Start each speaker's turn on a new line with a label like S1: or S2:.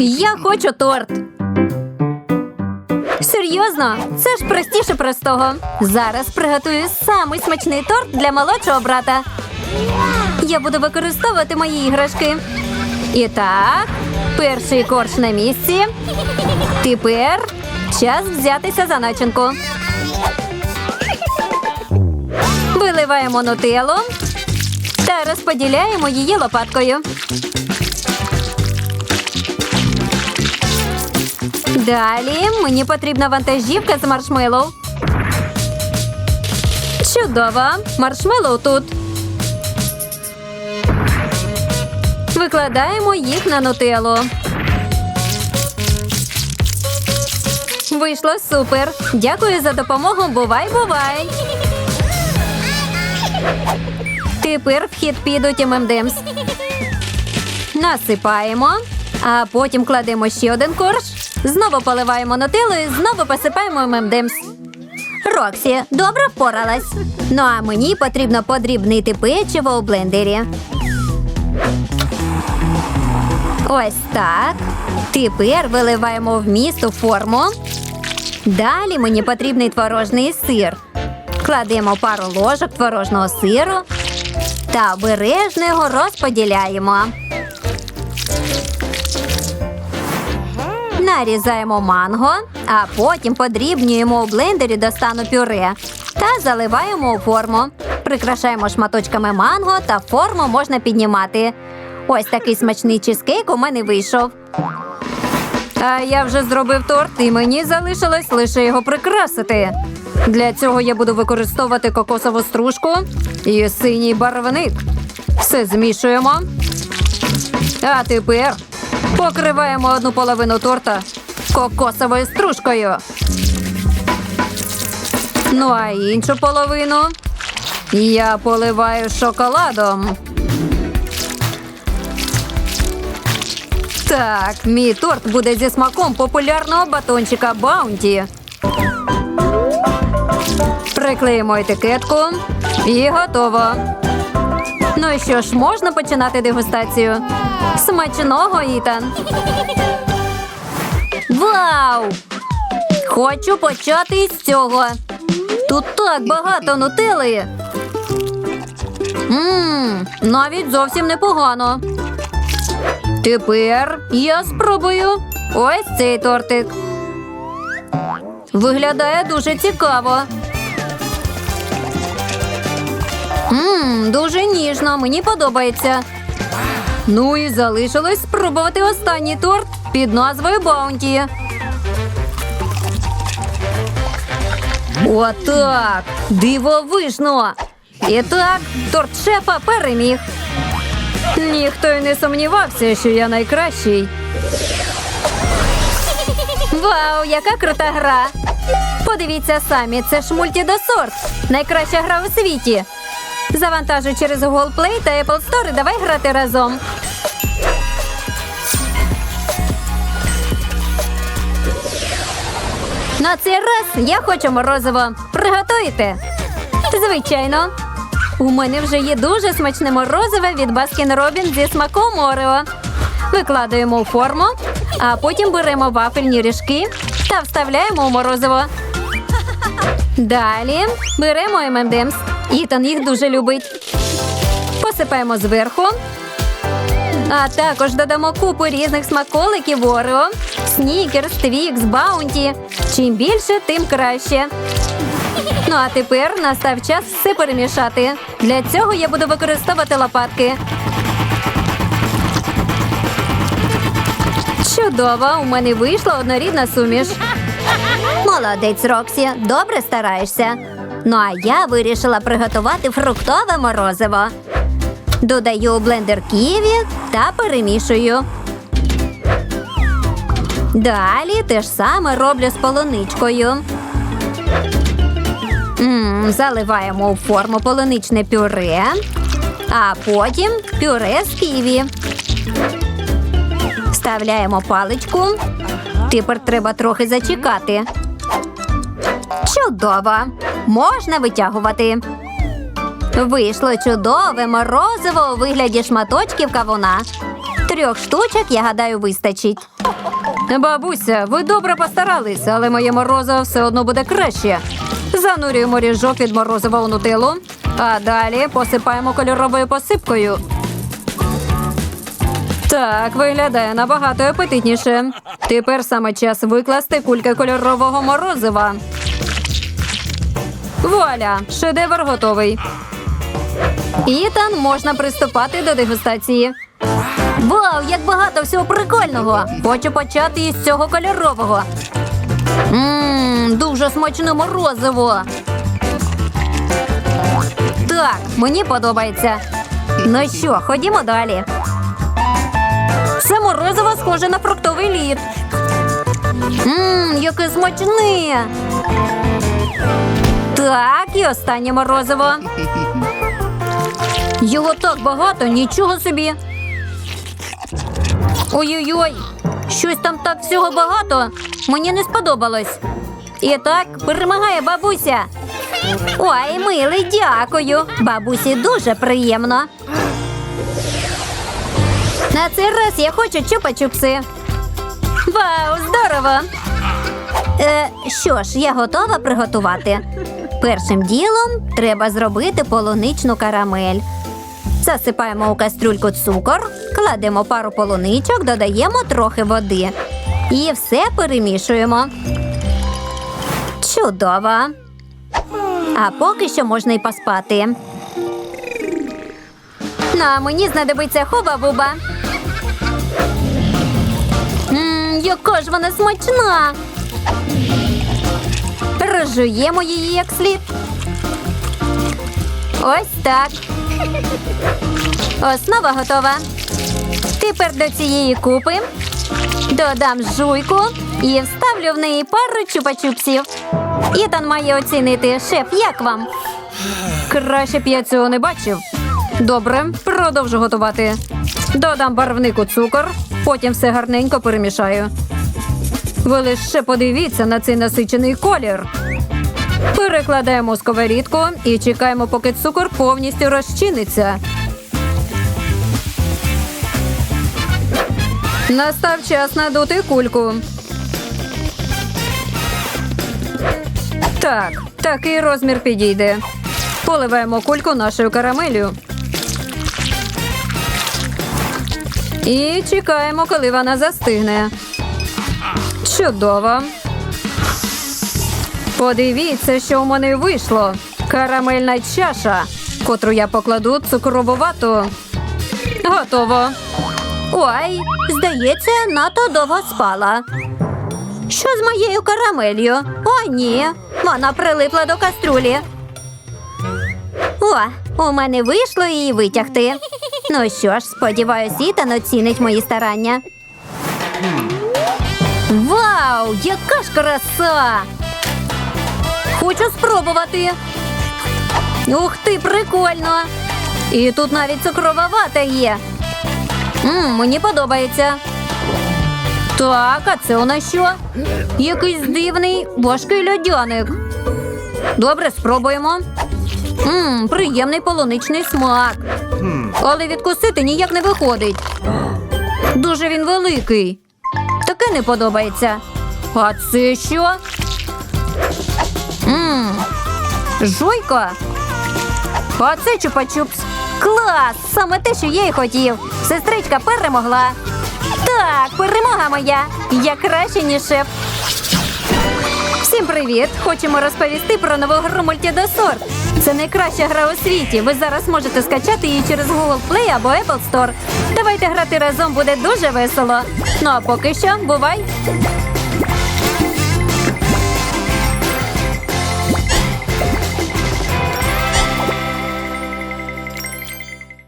S1: Я хочу торт. Серйозно, це ж простіше простого. Зараз приготую самий смачний торт для молодшого брата. Я буду використовувати мої іграшки. І так, перший корж на місці. Тепер час взятися за начинку. Виливаємо нутеллу та розподіляємо її лопаткою. Далі мені потрібна вантажівка з маршмеллоу. Чудово! Маршмеллоу тут. Викладаємо їх на нутеллу. Вийшло супер. Дякую за допомогу. Бувай, бувай. Тепер в хід підуть ММДМС. Насипаємо, а потім кладемо ще один корж. Знову поливаємо і знову посипаємо ММДМС. Роксі, добре впоралась. Ну а мені потрібно подрібнити печиво у блендері. Ось так. Тепер виливаємо вміст у форму. Далі мені потрібний творожний сир. Кладемо пару ложок творожного сиру та обережно його розподіляємо. Нарізаємо манго, а потім подрібнюємо у блендері до стану пюре та заливаємо у форму. Прикрашаємо шматочками манго та форму можна піднімати. Ось такий смачний чизкейк у мене вийшов. А я вже зробив торт, і мені залишилось лише його прикрасити. Для цього я буду використовувати кокосову стружку і синій барвник. Все змішуємо. А тепер покриваємо одну половину торта кокосовою стружкою. Ну а іншу половину я поливаю шоколадом. Так, мій торт буде зі смаком популярного батончика Баунті. Приклеїмо етикетку і готово. Ну і що ж, можна починати дегустацію. Смачного, Ітан. Вау! Хочу почати із цього. Тут так багато нутели. Ммм, навіть зовсім непогано. Тепер я спробую ось цей тортик. Виглядає дуже цікаво. Ммм, дуже ніжно, мені подобається. Ну і залишилось спробувати останній торт під назвою Баунті. Отак! Дивовижно! І так, торт шефа переміг. Ніхто й не сумнівався, що я найкращий. Вау, яка крута гра! Подивіться самі, це ж мультидосорт. Найкраща гра у світі. Завантажуй через Google Play та Apple Store і давай грати разом. На цей раз я хочу морозиво. Приготуйте. Звичайно. У мене вже є дуже смачне морозиво від Баскін Робін зі смаком Орео. Викладаємо у форму, а потім беремо вафельні ріжки та вставляємо у морозиво. Далі беремо ММДМС. Ітан їх дуже любить. Посипаємо зверху. А також додамо купу різних смаколиків Орео, снікерс, твікс, баунті. Чим більше, тим краще. Ну а тепер настав час все перемішати. Для цього я буду використовувати лопатки. Чудово, у мене вийшла однорідна суміш. Молодець, Роксі, добре стараєшся. Ну а я вирішила приготувати фруктове морозиво. Додаю у блендер ківі та перемішую. Далі те ж саме роблю з полуничкою. М, заливаємо у форму полуничне пюре, а потім пюре з ківі. Вставляємо паличку. Тепер треба трохи зачекати. Чудово! Можна витягувати. Вийшло чудове морозиво у вигляді шматочків кавуна. Трьох штучок, я гадаю, вистачить.
S2: Бабуся, ви добре постаралися, але моє морозиво все одно буде краще. Занурюємо ріжок від морозива у нутеллу, а далі посипаємо кольоровою посипкою. Так, виглядає набагато апетитніше. Тепер саме час викласти кульки кольорового морозива. Вуаля! Шедевр готовий. Ітан, можна приступати до дегустації.
S1: Вау, як багато всього прикольного!
S2: Хочу почати із цього кольорового.
S1: Ммм, дуже смачне морозиво.
S2: Так, мені подобається.
S1: Ну що, ходімо далі.
S2: Це морозиво схоже на фруктовий лід.
S1: Ммм, яке смачне.
S2: Так, і останнє морозиво. Його так багато, нічого собі. Ой-ой-ой, щось там так всього багато. Мені не сподобалось. І так перемагає бабуся.
S1: Ой, милий, дякую. Бабусі дуже приємно. На цей раз я хочу чупа-чупси.
S2: Вау, здорово!
S1: Е, що ж, я готова приготувати. Першим ділом треба зробити полуничну карамель. Засипаємо у кастрюльку цукор, кладемо пару полуничок, додаємо трохи води. І все перемішуємо. Чудово. А поки що можна й поспати. На мені знадобиться хуба-буба. Яка ж вона смачна! Розжуємо її як слід. Ось так. Основа готова. Тепер до цієї купи додам жуйку і вставлю в неї пару чупа-чупсів. Ітан має оцінити. Шеф, як вам?
S2: Краще б я цього не бачив. Добре, продовжу готувати. Додам барвнику цукор, потім все гарненько перемішаю. Ви лише подивіться на цей насичений колір. Перекладаємо у сковорідку і чекаємо, поки цукор повністю розчиниться. Настав час надути кульку. Так, такий розмір підійде. Поливаємо кульку нашою карамелью. І чекаємо, коли вона застигне. Чудово. Подивіться, що в мене вийшло. Карамельна чаша, котру я покладу цукрову вату. Готово.
S1: Ой, здається, надто довго спала. Що з моєю карамелью? О, ні. Вона прилипла до каструлі. О, у мене вийшло її витягти. Ну що ж, сподіваюсь, Ітан оцінить мої старання. Вау, яка ж краса!
S2: Хочу спробувати. Ух ти, прикольно! І тут навіть цукрова вата є. М, мені подобається. Так, а це у нас що? Якийсь дивний важкий льодяник. Добре, спробуємо. Мм, приємний полуничний смак. Але відкусити ніяк не виходить. Дуже він великий. Не подобається. А це що? Мм, жуйка. А це чупа-чупс. Клас! Саме те, що я й хотів. Сестричка перемогла. Так, перемога моя. Я краще, ніж шеф. Всім привіт! Хочемо розповісти про нову гру Мультідосорт. Це найкраща гра у світі. Ви зараз можете скачати її через Google Play або Apple Store. Давайте грати разом буде дуже весело. Ну а поки що, бувай!